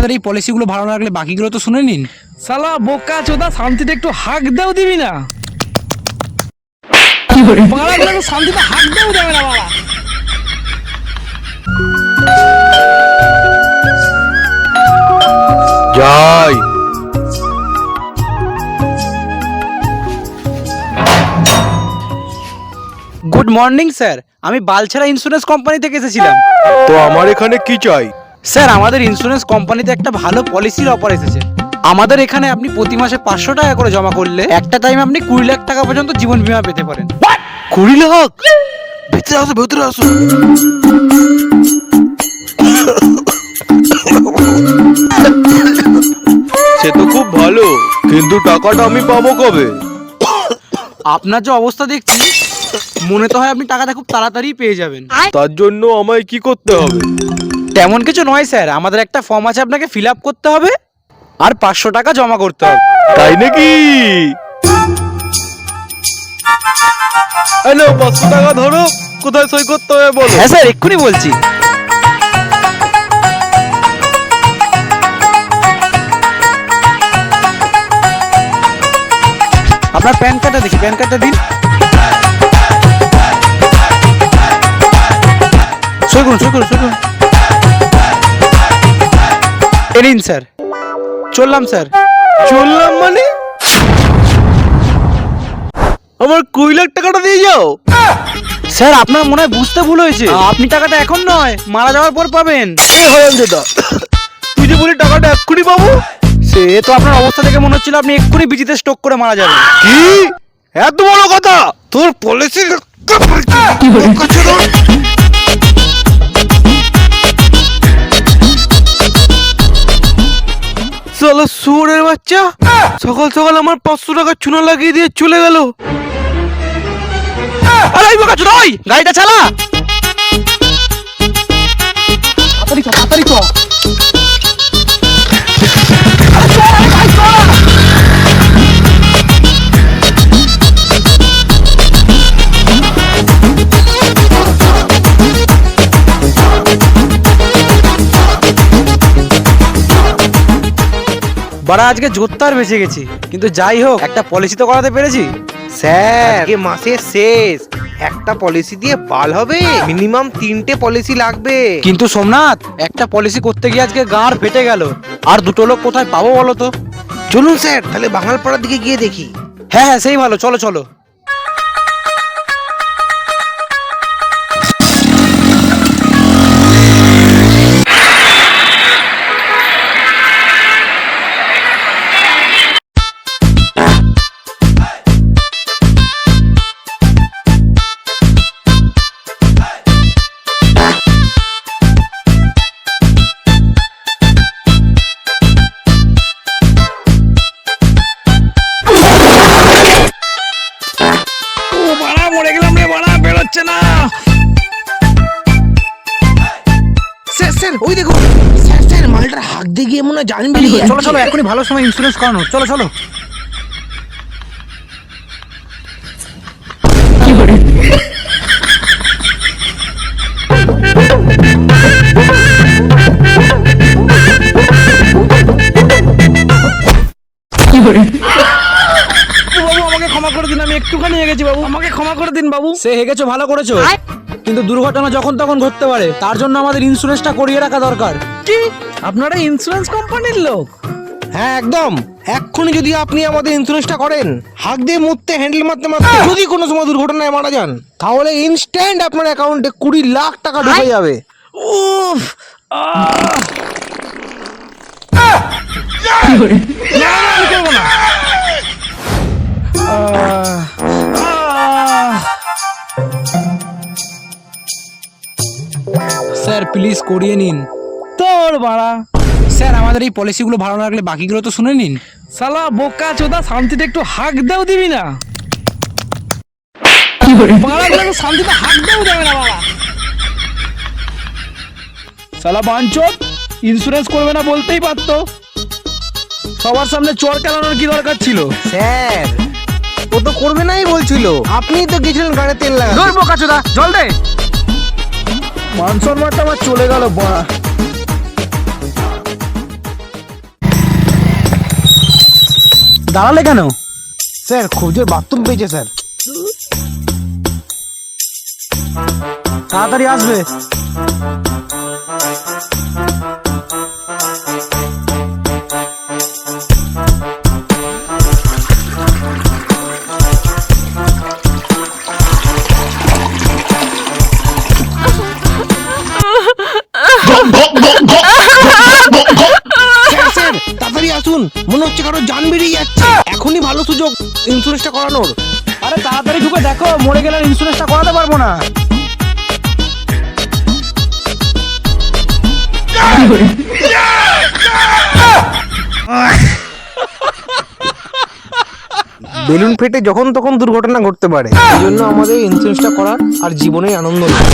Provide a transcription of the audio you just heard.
আমাদের এই পলিসিগুলো ভালো না লাগলে বাকিগুলো তো শুনে নিন। সালা বোকা চোদা শান্তিতে একটু হাক দাও দিবি না। বাড়াগুলোকে শান্তিতে হাক দেও দেবে না বাড়া। যাই গুড মর্নিং স্যার আমি বালছেড়া ইন্স্যুরেন্স কোম্পানি থেকে এসেছিলাম। তো আমার এখানে কি চাই? স্যার আমাদের ইন্স্যুরেন্স কোম্পানিতে একটা ভালো পলিসির অফার এসেছে। আমাদের এখানে আপনি প্রতি মাসে পাঁচশো টাকা করে জমা করলে একটা টাইম আপনি কুড়ি লাখ টাকা পর্যন্ত জীবন বিমা পেতে পারেন। কুড়ি লাখ? ভেতরে আসো ভেতরে আসো। সে তো খুব ভালো কিন্তু টাকাটা আমি পাবো কবে? আপনার যে অবস্থা দেখছি মনে তো হয় আপনি টাকাটা খুব তাড়াতাড়ি পেয়ে যাবেন। তার জন্য আমায় কি করতে হবে? তেমন কিছু নয় স্যার। আমাদের একটা ফর্ম আছে আপনাকে ফিল আপ করতে হবে আর পাঁচশো টাকা জমা করতে হবে। তাই নাকি? নাও, পাঁচশো টাকা ধরো কোথায় সই করতে হবে বলো। হ্যাঁ স্যার এক্ষুনি বলছি। আপনার প্যান কার্ডটা দেখি প্যান কার্ডটা দিন। সই করুন সই করুন সই করুন। নিন স্যার চললাম স্যার চললাম মানে? আমার কুড়ি লাখ টাকাটা দিয়ে যাও। স্যার আপনার মনে হয় বুঝতে ভুল হয়েছে। আপনি টাকাটা এখন নয় মারা যাওয়ার পর পাবেন। তুই যে বলি টাকাটা এক্ষুনি পাবো সে তো আপনার অবস্থা দেখে মনে হচ্ছিল আপনি এক্ষুনি বিজিতে স্টক করে মারা যাবেন। কি? এত বড় কথা? তোর পলিসি বাচ্চা সকাল সকাল আমার পাঁচশো টাকা চুনা লাগিয়ে দিয়ে চলে গেল। গাড়িটা চালা। তাড়াতাড়ি তাড়াতাড়ি বাড়া আজকে জোরদার বেঁচে গেছি। কিন্তু যাই হোক একটা পলিসি তো করাতে পেরেছি। স্যার। আজকে মাসে শেষ। একটা পলিসি দিয়ে বাল হবে। মিনিমাম তিনটে পলিসি লাগবে। কিন্তু সোমনাথ একটা পলিসি করতে গিয়ে আজকে গাঁড় ফেটে গেল। আর দুটো লোক কোথায় পাবো বলো তো? চলুন স্যার তাহলে বাঙালপাড়ার দিকে গিয়ে দেখি। হ্যাঁ হ্যাঁ সেই ভালো। চলো চলো। স্যার ওই দেখো স্যার স্যার মালটার হাত দিয়ে গিয়ে মনে হয় জান বেরিয়ে চলো চলো এখনই ভালো সময় ইন্স্যুরেন্স করানো চলো চলো। বাবু আমাকে ক্ষমা করে দিন আমি একটুখানি গেছি বাবু। আমাকে ক্ষমা করে দিন বাবু। সে হেগেছো ভালো করেছ। কিন্তু দুর্ঘটনা যখন তখন ঘটতে পারে তার জন্য আমাদের ইন্স্যুরেন্সটা করিয়ে রাখা দরকার। কি? আপনারা ইন্স্যুরেন্স কোম্পানির লোক? হ্যাঁ একদম। এক্ষুনি যদি আপনি আমাদের ইন্স্যুরেন্সটা করেন হাত দিয়ে মুততে হ্যান্ডেল মারতে মারতে যদি কোনো সময় দুর্ঘটনায় মারা যান তাহলে ইনস্ট্যান্ট আপনার অ্যাকাউন্টে কুড়ি লাখ টাকা ঢুকে যাবে। উফ আহ! স্যার প্লিজ করিয়ে নিন। তোর বাড়া। স্যার আমাদের এই পলিসিগুলো ভালো না লাগলে বাকিগুলো তো শুনে নিন। শালা বোকা চোদা শান্তিতে একটু হাক দেও দিবি না। শান্তিতে হাক দেও দেবে না শালা বাঞ্চত ইন্স্যুরেন্স করবে না বলতেই পারতো। সবার সামনে চর কেলানোর কি দরকার ছিল? স্যার ও তো করবে নাই বলছিল। আপনিই তো গেছিলেন গাড়ি তেল লাগা দূর বোকা চোদা জল দে। মান সম্মানটা আমার চলে গেল বাঁ দাঁড়ালে কেন? স্যার খুব জোর বাথরুম পেয়েছে স্যার। তাড়াতাড়ি আসবে। আসুন মনে হচ্ছে কারও জান বেরিয়ে যাচ্ছে। এখনই ভালো সুযোগ ইন্স্যুরেন্সটা করানোর। আরে তাড়াতাড়ি ঢুকে দেখো মরে গেলে ইন্স্যুরেন্সটা করাতে পারব না। বেলুন ফেটে যখন তখন দুর্ঘটনা ঘটতে পারে। এই জন্য আমাদের ইন্স্যুরেন্সটা করার আর জীবনে আনন্দ নেওয়ার।